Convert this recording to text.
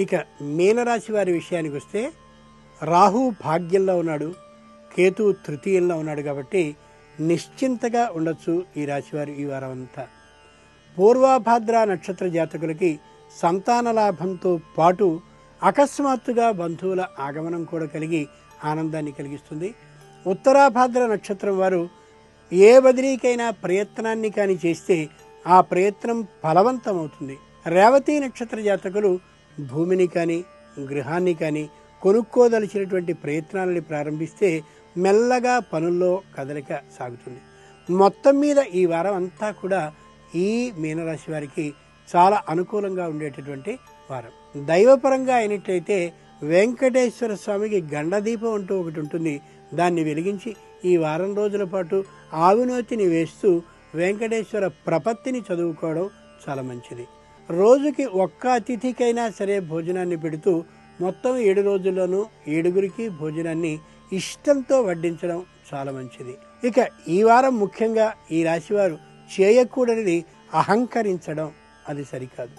ఇక మీనరాశి వారి విషయానికి వస్తే రాహు భాగ్యంలో ఉన్నాడు కేతు తృతీయంలో ఉన్నాడు కాబట్టి నిశ్చింతగా ఉండొచ్చు ఈ రాశివారు ఈ వారం అంతా పూర్వాభాద్ర నక్షత్ర జాతకులకి సంతాన లాభంతో పాటు అకస్మాత్తుగా బంధువుల ఆగమనం కూడా కలిగి ఆనందాన్ని కలిగిస్తుంది. ఉత్తరాభాద్ర నక్షత్రం వారు ఏ బదిలీకైనా ప్రయత్నాన్ని కానీ చేస్తే ఆ ప్రయత్నం ఫలవంతమవుతుంది. రేవతి నక్షత్ర జాతకులు భూమిని కానీ గృహాన్ని కానీ కొనుక్కోదలిచినటువంటి ప్రయత్నాలని ప్రారంభిస్తే మెల్లగా పనుల్లో కదలిక సాగుతుంది. మొత్తం మీద ఈ వారం అంతా కూడా ఈ మీనరాశి వారికి చాలా అనుకూలంగా ఉండేటటువంటి వారం. దైవపరంగా అయినట్లయితే వెంకటేశ్వర స్వామికి గండదీపం అంటూ ఒకటి ఉంటుంది. దాన్ని వెలిగించి ఈ వారం రోజుల పాటు ఆవినోతిని వేస్తూ వెంకటేశ్వర ప్రపత్తిని చదువుకోవడం చాలా మంచిది. రోజుకి ఒక్క అతిథికైనా సరే భోజనాన్ని పెడుతూ మొత్తం ఏడు రోజుల్లోనూ ఏడుగురికి భోజనాన్ని ఇష్టంతో వడ్డించడం చాలా మంచిది. ఇక ఈ వారం ముఖ్యంగా ఈ రాశివారు చేయకూడనిది అహంకరించడం అది సరికాదు.